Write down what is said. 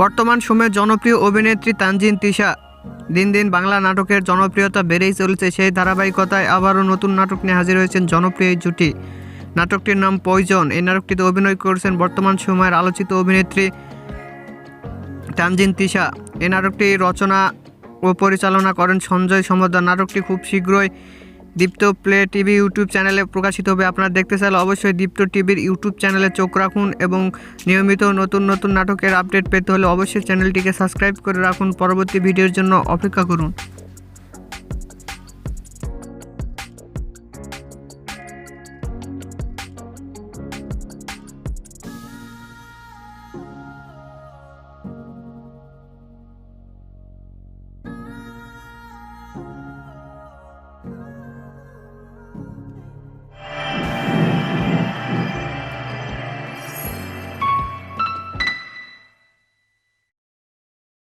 বর্তমান সময়ে জনপ্রিয় অভিনেত্রী তানজিন তিশা দিন দিন বাংলা নাটকের জনপ্রিয়তা বেড়েই চলেছে। সেই ধারাবাহিকতায় আবারও নতুন নাটক নিয়ে হাজির হয়েছেন জনপ্রিয় এই জুটি। নাটকটির নাম পয়জন। এই নাটকটিতে অভিনয় করেছেন বর্তমান সময়ের আলোচিত অভিনেত্রী তানজিন তিশা। এই নাটকটি রচনা ও পরিচালনা করেন সঞ্জয় সমদ্দার। নাটকটি খুব শীঘ্রই দীপ্ত প্লে টিভি ইউটিউব চ্যানেলে প্রকাশিত হবে। আপনারা দেখতে চাইলে অবশ্যই দীপ্ত টিভির ইউটিউব চ্যানেলে চোখ রাখুন এবং নিয়মিত নতুন নতুন নাটকের আপডেট পেতে হলে অবশ্যই চ্যানেলটিকে সাবস্ক্রাইব করে রাখুন। পরবর্তী ভিডিওর জন্য অপেক্ষা করুন।